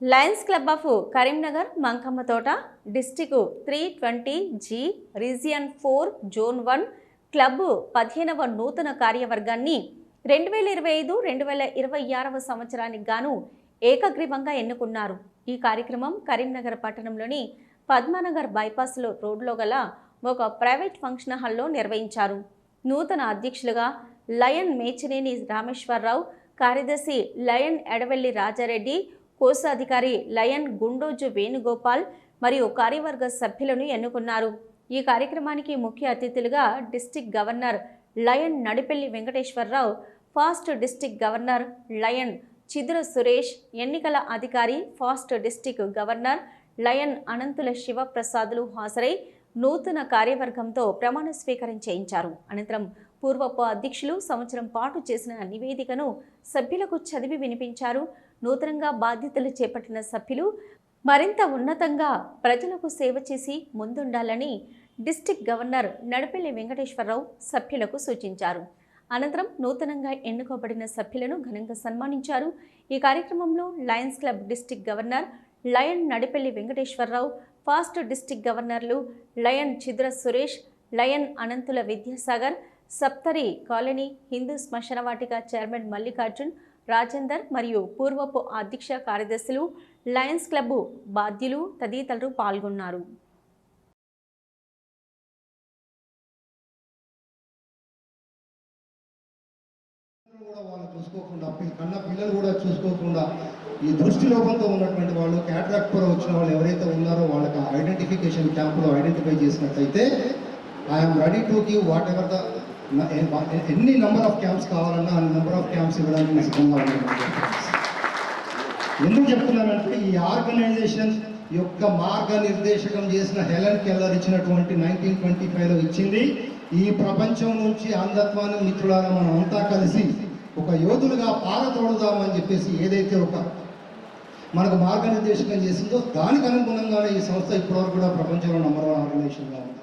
Lions club of Karimnagar Mankamma Thota district three twenty G region four zone one club పదిహేనవ నూతన కార్యవర్గాన్ని రెండు వేల ఇరవై ఐదు రెండు వేల ఇరవై ఆరవ సంవత్సరానికి గాను ఏకగ్రీవంగా ఎన్నుకున్నారు. ఈ కార్యక్రమం కరీంనగర్ పట్టణంలోని పద్మానగర్ బైపాస్లో రోడ్లో గల ఒక ప్రైవేట్ ఫంక్షన్ హాల్లో నిర్వహించారు. నూతన అధ్యక్షులుగా లయన్ మేచినేని రామేశ్వరరావు కార్యదర్శి లయన్ ఎడవెల్లి రాజారెడ్డి కోశాధికారి లయన్ గుండోజు వేణుగోపాల్ మరియు కార్యవర్గ సభ్యులను ఎన్నుకున్నారు. ఈ కార్యక్రమానికి ముఖ్య అతిథులుగా district governor lion Nadipelli Venkateswararao past district governor lion Chidura Suresh ఎన్నికల అధికారి past district governor lion Anantula శివప్రసాదులు హాజరై నూతన కార్యవర్గంతో ప్రమాణ స్వీకారం చేయించారు. అనంతరం పూర్వపు అధ్యక్షులు సంవత్సరం పాటు చేసిన నివేదికను సభ్యులకు చదివి వినిపించారు. నూతనంగా బాధ్యతలు చేపట్టిన సభ్యులు మరింత ఉన్నతంగా ప్రజలకు సేవ చేసి ముందుండాలని డిస్టిక్ గవర్నర్ నడిపెల్లి వెంకటేశ్వరరావు సభ్యులకు సూచించారు. అనంతరం నూతనంగా ఎన్నుకోబడిన సభ్యులను ఘనంగా సన్మానించారు. ఈ కార్యక్రమంలో lions club district governor lion Nadipelli Venkateswararao past district గవర్నర్లు lion Chidra Suresh lion Anantula Vidyasagar Saptari colony Hindu శ్మశానవాటిక chairman Mallikarjun Rajender మరియు పూర్వపు అధ్యక్ష కార్యదర్శులు లయన్స్ క్లబ్ బాధ్యులు తదితరులు పాల్గొన్నారు. కూడా వాళ్ళు చూసుకోకుండా కన్న పిల్లలు కూడా చూసుకోకుండా ఈ దృష్టి లోపంతో ఉన్నటువంటి వాళ్ళు క్యాట్రాక్ట్ కూడా వచ్చిన వాళ్ళు ఎవరైతే ఉన్నారో వాళ్ళకి ఐడెంటిఫికేషన్ క్యాంపులో ఐడెంటిఫై చేసినట్లయితే I'm ready to give whatever the ఎన్ని నెంబర్ ఆఫ్ క్యాంప్స్ కావాలన్నా క్యాంప్స్ ఇవ్వడానికి నేను సిద్ధంగా ఉన్నాను. ఎందుకు చెప్తున్నానంటే ఈ ఆర్గనైజేషన్ యొక్క మార్గనిర్దేశకం చేసిన హెలెన్ కెల్లర్ ఇచ్చినటువంటి నైన్టీన్ ట్వంటీ ఫైవ్లో ఇచ్చింది. ఈ ప్రపంచం నుంచి అంధత్వాన్ని మిత్రులారా మనం అంతా కలిసి ఒక యోధులుగా పారతోడుదామని చెప్పేసి ఏదైతే ఒక మనకు మార్గనిర్దేశకం చేసిందో దానికి అనుగుణంగానే ఈ సంస్థ ఇప్పటివరకు కూడా ప్రపంచంలో నంబర్ వన్ ఆర్గనైజేషన్గా ఉంది.